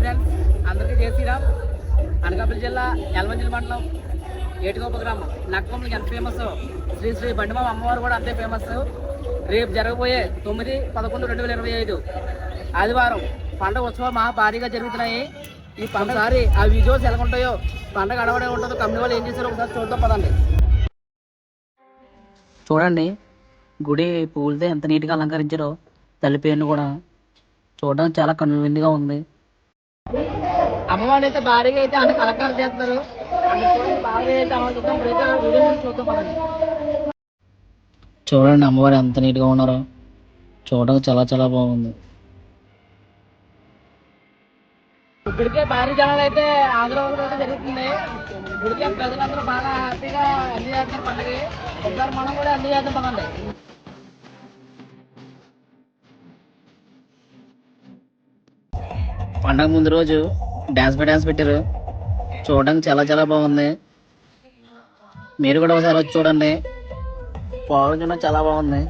Friends అందరికీ జై శ్రీరామ్. అనకాపల్లి జిల్లా యలమంచిలి మండలం ఏటిగోప గ్రామం. నక్కమ్మకి ఎంత ఫేమస్ శ్రీ శ్రీ బండిమామ అమ్మవారు కూడా అంతే ఫేమస్ రేపు జరగబోయే తొమ్మిది పదకొండు రెండు వేల ఇరవై ఐదు ఆదివారం పండగ ఉత్సవాలు మహా భారీగా జరుగుతున్నాయి. ఈ పండగసారి ఆ విజువల్స్ ఎలా ఉంటాయో పండగ అడవడే ఉంటుందో. కంపెనీ వాళ్ళు ఏం చేశారో ఒకసారి చూద్దాం పదండి. చూడండి గుడి పూలతో ఎంత నీట్గా అలంకరించారో తల్లి పేరును కూడా చూడడానికి చాలా కన్వీనియంట్గా ఉంది. అమ్మవారిని అయితే భారీగా అయితే అన్ని నుంచి చూద్దాం పదండి. చూడండి అమ్మవారు ఎంత నీట్గా ఉన్నారో. చూడడానికి చాలా చాలా బాగుంది. ఇప్పటికే భారీ జనాలు అయితే ఆంధ్రప్రదేశ్ జరుగుతుంది. ఇప్పటికే ప్రజలందరూ బాగా హ్యాపీగా ఎంజాయ్ చేస్తున్నారు పండుగ. ఒకసారి మనం కూడా ఎంజాయ్ చేద్దాం పదండి. పండగ ముందు రోజు డ్యాన్స్ బై డ్యాన్స్ పెట్టారు. చూడడానికి చాలా చాలా బాగుంది. మీరు కూడా ఒకసారి వచ్చి చూడండి. పాల్గొన చాలా బాగుంది.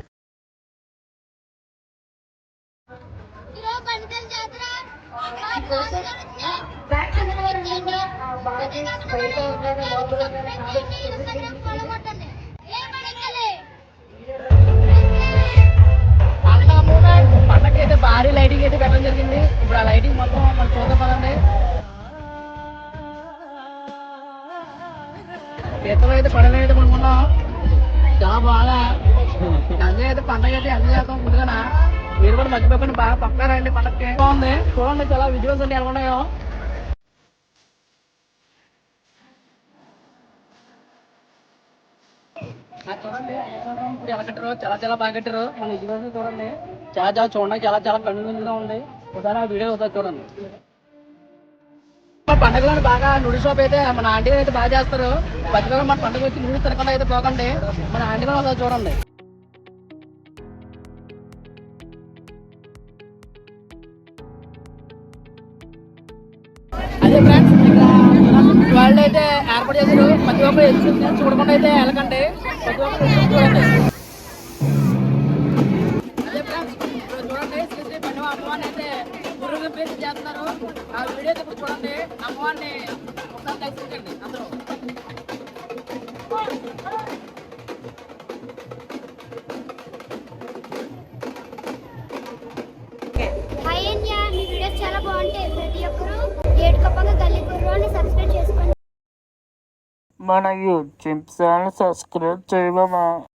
పీతలు అయితే పడలు అయితే చాలా బాగా. అన్నీ అయితే పండగ అయితే అన్ని చేస్తాం ముందుగా మీరు కూడా మర్చిపోకుండా బాగా పక్కన పండగ పండగకి బాగుంది. చూడండి చాలా విజువల్స్ అన్ని ఎలా ఉన్నాయో. చూడండి ఎలా కట్టారు చాలా చాలా బాగా కట్టారు. మన విజువల్స్ చూడండి. చాలా చాలా చూడడానికి చాలా చాలా కన్వీనియంట్గా ఉంది. ఒకసారి ఆ వీడియో ఒకసారి చూడండి. పండుగలను బాగా నూడిల్స్ షాప్ అయితే మన ఆంటీ అయితే బాగా చేస్తారు. బతిలో మన పండుగ వచ్చి నుడి తినకుండా అయితే పోకండి. మన ఆంటీ వాళ్ళు చూడండి. అదే ఫ్రెండ్స్ వాళ్ళు అయితే ఏర్పాటు చేశారు. ప్రతి ఒక్కరు ఎదురు చూడకుండా అయితే వెళ్ళకండి. ప్రతి ఒక్కరు చూడండి. అదే ఫ్రెండ్స్ చూడండి. శ్రీ శ్రీ పండుగ అమ్మవారిని అయితే గురువుగా పేరు చేస్తున్నారు. ఆ వీడియో అయితే చూడండి. అమ్మవారిని ఒకసారి దర్శించండి అందరూ. మీ వీడియోస్ చాలా బాగుంటాయి. ప్రతి ఒక్కరూ ఏడు కప్పగా గల్లీ కుర్రోని సబ్స్క్రైబ్ చేసుకోండి. మన యూట్యూబ్ ఛానల్ సబ్స్క్రైబ్ చేయమా